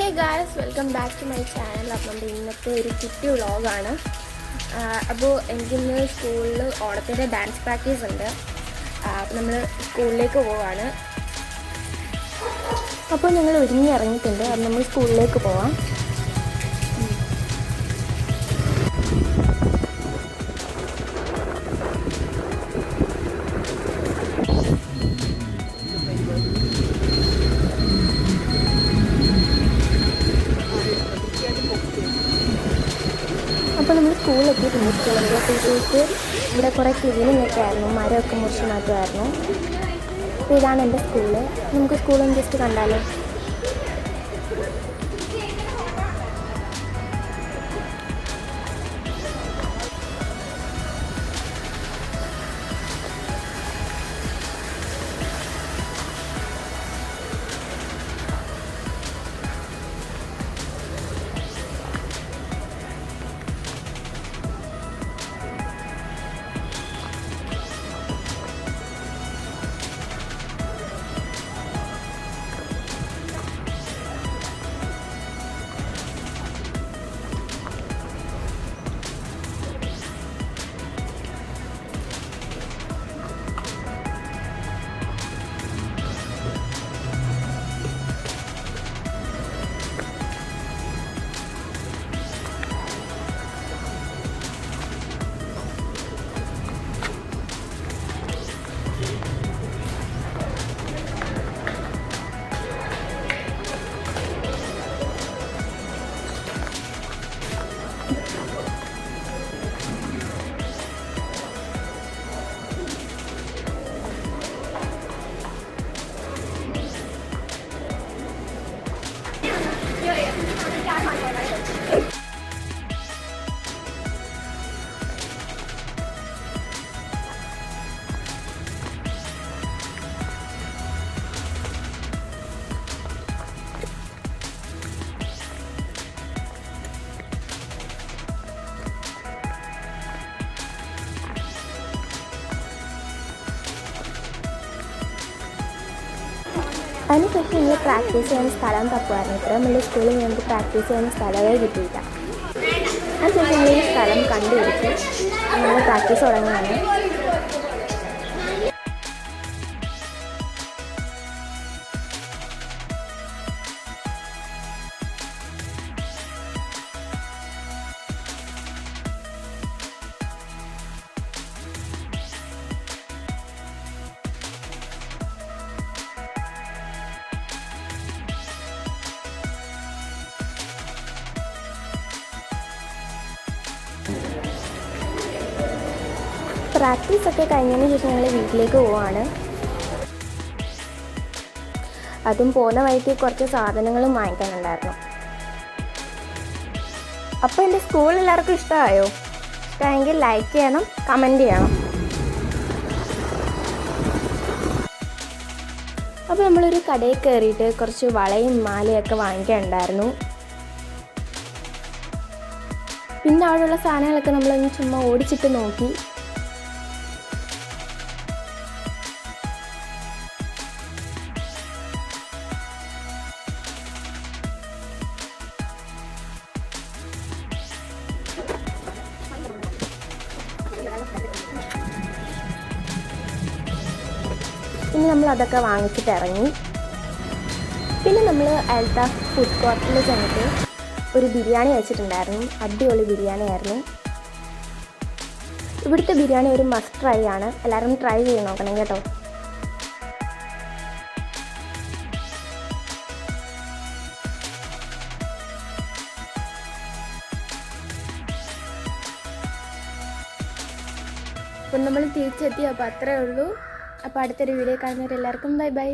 Hey guys welcome back to my channel അപ്പം നമ്മുടെ ഇന്നത്തെ ഒരു കുട്ടി വ്ളോഗാണ്. അപ്പോൾ എനിക്കിന്ന് സ്കൂളിൽ ഓണത്തിന്റെ ഡാൻസ് പ്രാക്ടീസ് ഉണ്ട്. അപ്പോൾ നമ്മൾ സ്കൂളിലേക്ക് പോവാണ്. അപ്പോൾ ഞങ്ങൾ ഒരുങ്ങി ഇറങ്ങിയിട്ടുണ്ട്. അപ്പം നമ്മൾ സ്കൂളിലേക്ക് പോവാം. അപ്പോൾ നമ്മൾ സ്കൂളിലെത്തി സ്കൂളിലെ ടീച്ചേഴ്സ് ഇവിടെ കുറേ ക്ലീനിങ്ങൊക്കെ ആയിരുന്നു മരമൊക്കെ മുറിച്ച് മാറ്റുമായിരുന്നു ഇതാണ് എന്റെ സ്കൂൾ. നമുക്ക് സ്കൂളും ജസ്റ്റ് കണ്ടാലോ? അതിനുശേഷം ഇനി പ്രാക്ടീസ് ചെയ്യുന്ന സ്ഥലം തപ്പുമായിരുന്നു ഇത്രയും വലിയ സ്കൂളിൽ ഞങ്ങൾക്ക് പ്രാക്ടീസ് ചെയ്യുന്ന സ്ഥലമേ കിട്ടിയില്ല. അതിനുശേഷം ഞങ്ങൾ സ്ഥലം കണ്ടുപിടിച്ച് ഞങ്ങൾ പ്രാക്ടീസ് തുടങ്ങുകയാണ്. പ്രാക്ടീസ് ഒക്കെ കഴിഞ്ഞതിന് ശേഷം ഞങ്ങൾ വീട്ടിലേക്ക് പോവാണ്. അതും പോകുന്ന വഴിക്ക് കുറച്ച് സാധനങ്ങളും വാങ്ങിക്കാനുണ്ടായിരുന്നു. അപ്പോൾ എന്റെ സ്കൂൾ എല്ലാവർക്കും ഇഷ്ടമായോ? ഇഷ്ടമായെങ്കിൽ ലൈക്ക് ചെയ്യണം കമന്റ് ചെയ്യണം. അപ്പോൾ നമ്മളൊരു കടയിൽ കയറിയിട്ട് കുറച്ച് വളയും മാലയൊക്കെ വാങ്ങിക്കാനുണ്ടായിരുന്നു. പിന്നെ അവിടെയുള്ള സാധനങ്ങളൊക്കെ നമ്മളൊന്ന് ചുമ്മാ ഓടിച്ചിട്ട് നോക്കി. പിന്നെ നമ്മൾ അതൊക്കെ വാങ്ങിച്ചിട്ട് ഇറങ്ങി. പിന്നെ നമ്മൾ അൽത്താഫ് ഫുഡ് കോർട്ടിൽ ചെന്നിട്ട് ഒരു ബിരിയാണി വെച്ചിട്ടുണ്ടായിരുന്നു അടിപൊളി ബിരിയാണി ആയിരുന്നു. ഇവിടുത്തെ ബിരിയാണി ഒരു മസ്റ്റ് ട്രൈ ആണ്. എല്ലാവരും ട്രൈ ചെയ്ത് നോക്കണം കേട്ടോ. അപ്പം നമ്മൾ തിരിച്ചെത്തി. അപ്പോൾ അത്രേ ഉള്ളൂ. അപ്പോൾ അടുത്തൊരു വീഡിയോ കാണുന്നവരെല്ലാവർക്കും ബൈ ബൈ